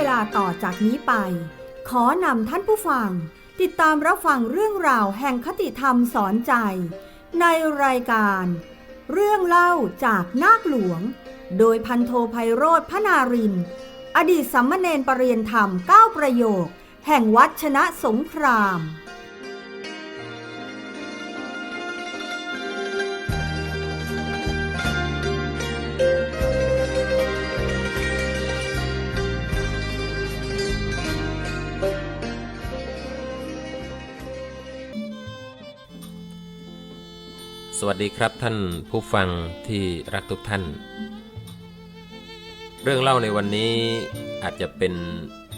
วลาต่อจากนี้ไป ขอนำท่านผู้ฟัง ติดตามรับฟังเรื่องราวแห่งคติธรรมสอนใจ ในรายการ เรื่องเล่าจากนาคหลวง โดยพันโทไพโรธพนาริน อดีตสัมมเนนปรริยนธรรม 9 ประโยค แห่งวัดชนะสงคราม สวัสดีครับท่านผู้ฟังที่รักทุกท่าน เรื่องเล่าในวันนี้อาจจะเป็น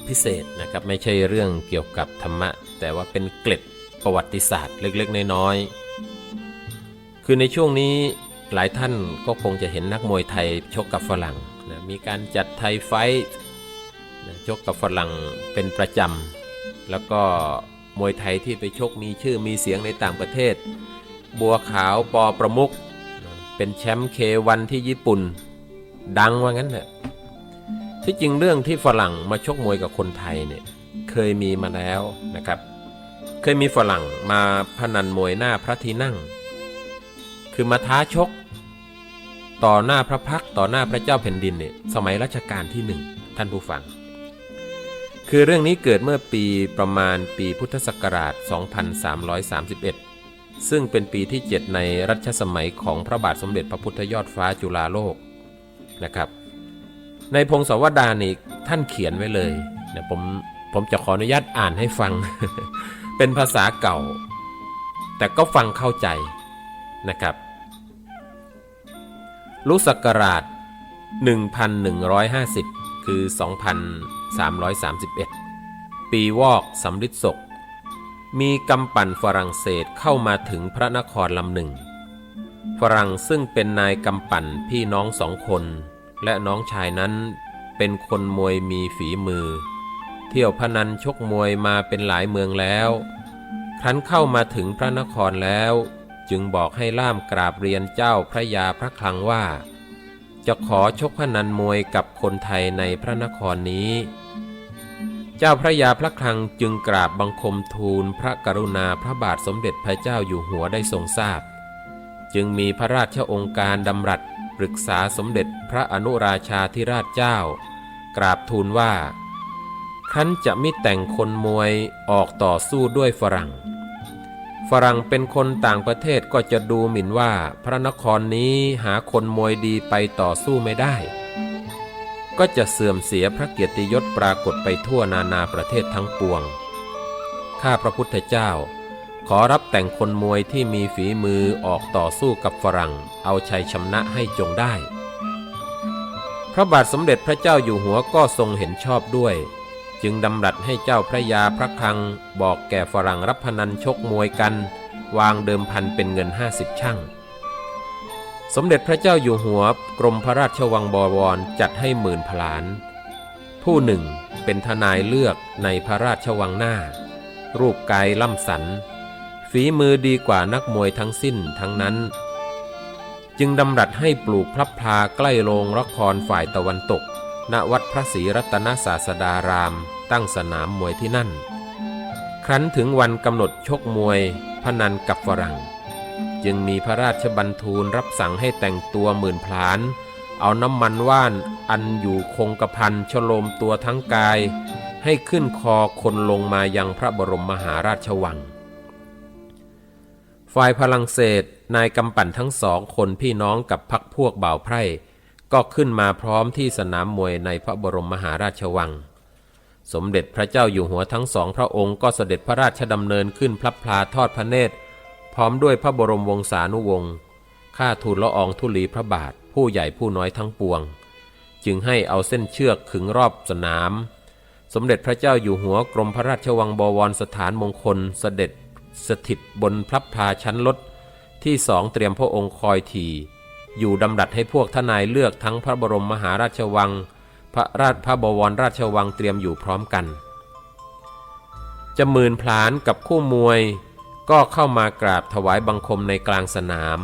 พิเศษนะครับไม่ใช่เรื่องเกี่ยวกับธรรมะ แต่ว่าเป็นเกล็ดประวัติศาสตร์เล็กๆ น้อยๆคือในช่วงนี้หลายท่านก็คงจะเห็นนักมวยไทยชกกับฝรั่งนะมีการจัดไทยไฟท์นะชกกับฝรั่งเป็นประจำแล้วก็มวยไทยที่ไปชกมีชื่อมีเสียงในต่างประเทศ บัวขาวปอประมุกเป็นแชมป์เควันที่ญี่ปุ่น ดังว่างั้นเถอะที่จริงเรื่องที่ฝรั่งมาชกมวยกับคนไทยเนี่ยเคยมีมาแล้วนะครับ เคยมีฝรั่งมาพนันมวยหน้าพระที่นั่ง คือมาท้าชก ต่อหน้าพระพักต่อหน้าพระเจ้าแผ่นดินเนี่ยสมัยรัชกาลที่หนึ่งท่านผู้ฟัง คือเรื่องนี้เกิดเมื่อปีประมาณปีพุทธศักราช 2331 ซึ่งเป็นปีที่ 7 ในรัชสมัยของพระบาทสมเด็จพระพุทธยอดฟ้าจุฬาโลกนะครับ ในพงศาวดารนี่ท่านเขียนไว้เลยนะผมผมจะขออนุญาตอ่านให้ฟัง เป็นภาษาเก่า แต่ก็ฟังเข้าใจนะครับรู้ศักราช 1150 คือ 2331 ปีวอกสำริดศก มีกำปั่นฝรั่งเศสเข้ามาถึงพระนครลำหนึ่ง ฝรั่งซึ่งเป็นนายกำปั่นพี่น้องสองคน และน้องชายนั้นเป็นคนมวยมีฝีมือ เที่ยวพนันชกมวยมาเป็นหลายเมืองแล้ว ครั้นเข้ามาถึงพระนครแล้ว จึงบอกให้ล่ามกราบเรียนเจ้าพระยาพระคลังว่า จะขอชกพนันมวยกับคนไทยในพระนครนี้ เจ้าพระยาพระคลังจึงกราบบังคมทูลพระกรุณาพระบาทสมเด็จพระเจ้าอยู่หัวได้ทรงทราบ จึงมีพระราชองค์การดำรัสปรึกษาสมเด็จพระอนุราชาธิราชเจ้า กราบทูลว่า ครั้นจะมิแต่งคนมวยออกต่อสู้ด้วยฝรั่ง ฝรั่งเป็นคนต่างประเทศก็จะดูหมิ่นว่าพระนครนี้หาคนมวยดีไปต่อสู้ไม่ได้ ก็จะเสื่อมเสียพระเกียรติยศปรากฏไปทั่วนานาประเทศทั้งปวง ข้าพระพุทธเจ้า ขอรับแต่งคนมวยที่มีฝีมือออกต่อสู้กับฝรั่ง เอาชัยชนะให้จงได้ พระบาทสมเด็จพระเจ้าอยู่หัวก็ทรงเห็นชอบด้วย จึงดำรัสให้เจ้าพระยาพระคลัง บอกแก่ฝรั่งรับพนันชกมวยกัน วางเดิมพันเป็นเงินห้าสิบช่าง สมเด็จพระเจ้าอยู่หัวกรมพระราชวังบวรจัดให้หมื่นพลาน ผู้หนึ่งเป็นทนายเลือกในพระราชวังหน้า รูปกายล่ำสัน ฝีมือดีกว่านักมวยทั้งสิ้นทั้งนั้น จึงดำรัสให้ปลูกพระพลาใกล้โรงละครฝ่ายตะวันตก ณวัดพระศรีรัตนศาสดาราม ตั้งสนามมวยที่นั่น ครั้นถึงวันกำหนดชกมวยพนันกับฝรั่ง จึงมีพระราชบัญทูลรับสั่งให้แต่งตัวหมื่นพลาน เอาน้ำมันว่านอันอยู่คงกระพันชโลมตัวทั้งกาย ให้ขึ้นคอคนลงมายังพระบรมมหาราชวัง ฝ่ายพลังเศสนายกำปั่นทั้งสองคนพี่น้องกับพักพวกบ่าวไพร่ก็ขึ้นมาพร้อมที่สนามมวยในพระบรมมหาราชวัง สมเด็จพระเจ้าอยู่หัวทั้งสองพระองค์ก็เสด็จพระราชดำเนินขึ้นพลับพลาทอดพระเนตร พร้อมด้วยพระบรมวงศานุวงศ์ข้าทูลละอองธุลีพระบาท ผู้ใหญ่ผู้น้อยทั้งปวง จึงให้เอาเส้นเชือกขึงรอบสนาม สมเด็จพระเจ้าอยู่หัวกรมพระราชวังบวรสถานมงคลเสด็จสถิตบนพลับพาชั้นลดที่สองเตรียมพระองค์คอยทีอยู่ดำรัสให้พวกทนายเลือกทั้งพระบรมมหาราชวัง พระราชพระบวรราชวังเตรียมอยู่พร้อมกัน จะหมื่นพลานกับคู่มวย ก็เข้ามากราบถวายบังคมในกลางสนาม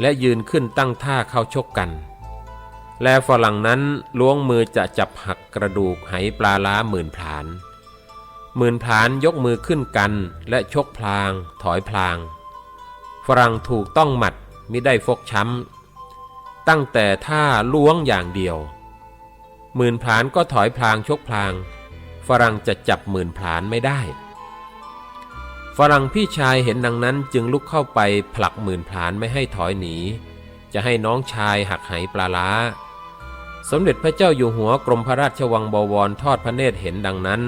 และยืนขึ้นตั้งท่าเข้าชกกัน และฝรั่งนั้นล้วงมือจะจับหักกระดูกไหปลาล้าหมื่นผลานหมื่นผลานยกมือขึ้นกันและชกพลาง ถอยพลาง ฝรั่งถูกต้องหมัดมิได้ฟกช้ำ ตั้งแต่ท่าล้วงอย่างเดียวหมื่นผลานก็ถอยพลางชกพลาง ฝรั่งจะจับหมื่นผลานไม่ได้ ฝรั่งพี่ชายเห็นดังนั้นจึงลุกเข้าไปผลักหมื่นผลานไม่ให้ถอยหนี จะให้น้องชายหักไหปลาล้า สมเด็จพระเจ้าอยู่หัวกรมพระราชวังบวรทอดพระเนตรเห็นดังนั้น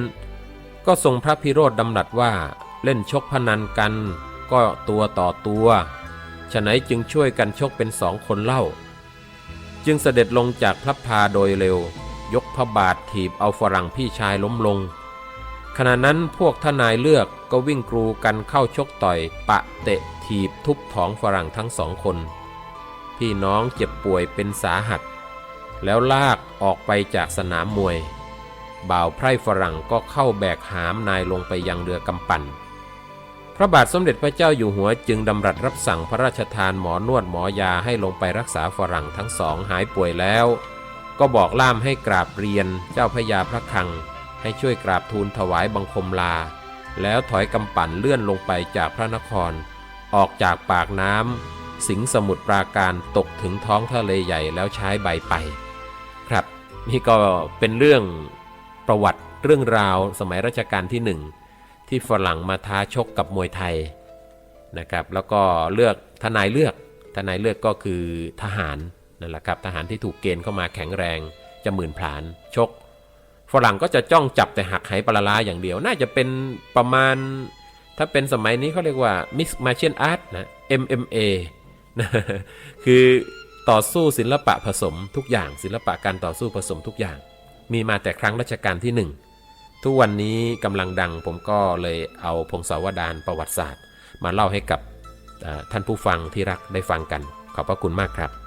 ก็ทรงพระพิโรธดำรัสว่าเล่นชกพนันกัน ก็ตัวต่อตัวฉะไหนจึงช่วยกันชกเป็นสองคนเล่า จึงเสด็จลงจากพระพาโดยเร็ว ยกพระบาทถีบเอาฝรั่งพี่ชายล้มลง ขณะนั้นพวกทนายเลือกก็วิ่งกรูกันเข้าชกต่อย ปะเตะถีบทุบท้องฝรั่งทั้งสองคน พี่น้องเจ็บป่วยเป็นสาหัส แล้วลากออกไปจากสนามมวย บ่าวไพร่ฝรั่งก็เข้าแบกหามนายลงไปยังเรือกำปั่น พระบาทสมเด็จพระเจ้าอยู่หัวจึงดำรัสรับสั่งพระราชทานหมอนวดหมอยาให้ลงไปรักษาฝรั่งทั้งสองหายป่วยแล้ว ก็บอกล่ามให้กราบเรียนเจ้าพระยาพระคลัง ให้ช่วยกราบทูลถวายบังคมลา แล้วถอยกำปั่นเลื่อนลงไปจากพระนคร ออกจากปากน้ำสิงสมุทรปราการตกถึงท้องทะเลใหญ่แล้วใช้ใบไป ครับ นี่ก็เป็นเรื่องประวัติเรื่องราวสมัยรัชกาลที่หนึ่งที่ฝรั่งมาท้าชกกับมวยไทยนะครับ แล้วก็เลือกทนายเลือกทนายเลือกก็คือทหารนั่นแหละครับทหารที่ถูกเกณฑ์เข้ามาแข็งแรงจะหมื่นผลานชก ฝรั่งก็จะจ้องจับแต่หักไหปลาร้าอย่างเดียว น่าจะเป็นประมาณ ถ้าเป็นสมัยนี้เขาเรียกว่า Mix Martial Art นะ MMA นะคือต่อสู้ศิลปะผสมทุกอย่างศิลปะการต่อสู้ผสมทุกอย่าง มีมาแต่ครั้งรัชกาลที่หนึ่งทุกวันนี้กำลังดังผมก็เลยเอาพงศาวดารประวัติศาสตร์ มาเล่าให้กับท่านผู้ฟังที่รักได้ฟังกัน ขอบพระคุณมากครับ